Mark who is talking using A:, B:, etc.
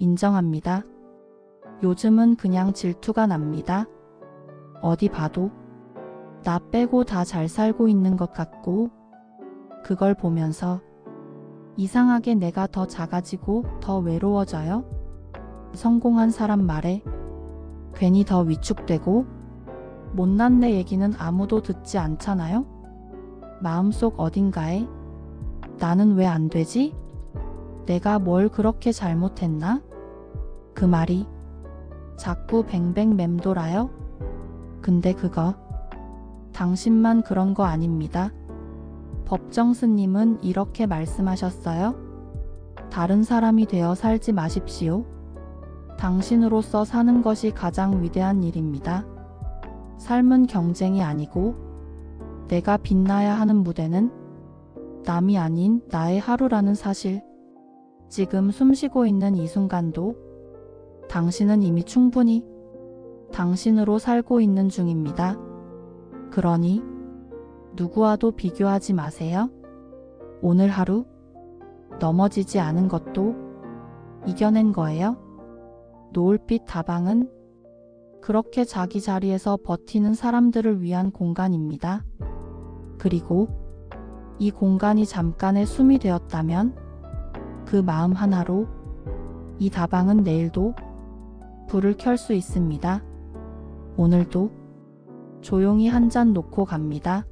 A: 인정합니다. 요즘은 그냥 질투가 납니다. 어디 봐도 나 빼고 다 잘 살고 있는 것 같고 그걸 보면서 이상하게 내가 더 작아지고 더 외로워져요. 성공한 사람 말에 괜히 더 위축되고 못난 내 얘기는 아무도 듣지 않잖아요? 마음속 어딘가에 나는 왜 안 되지? 내가 뭘 그렇게 잘못했나? 그 말이 자꾸 뱅뱅 맴돌아요. 근데 그거 당신만 그런 거 아닙니다. 법정 스님은 이렇게 말씀하셨어요. 다른 사람이 되어 살지 마십시오. 당신으로서 사는 것이 가장 위대한 일입니다. 삶은 경쟁이 아니고 내가 빛나야 하는 무대는 남이 아닌 나의 하루라는 사실. 지금 숨쉬고 있는 이 순간도 당신은 이미 충분히 당신으로 살고 있는 중입니다. 그러니 누구와도 비교하지 마세요. 오늘 하루 넘어지지 않은 것도 이겨낸 거예요. 노을빛 다방은 그렇게 자기 자리에서 버티는 사람들을 위한 공간입니다. 그리고 이 공간이 잠깐의 숨이 되었다면 그 마음 하나로 이 다방은 내일도 불을 켤 수 있습니다. 오늘도 조용히 한 잔 놓고 갑니다.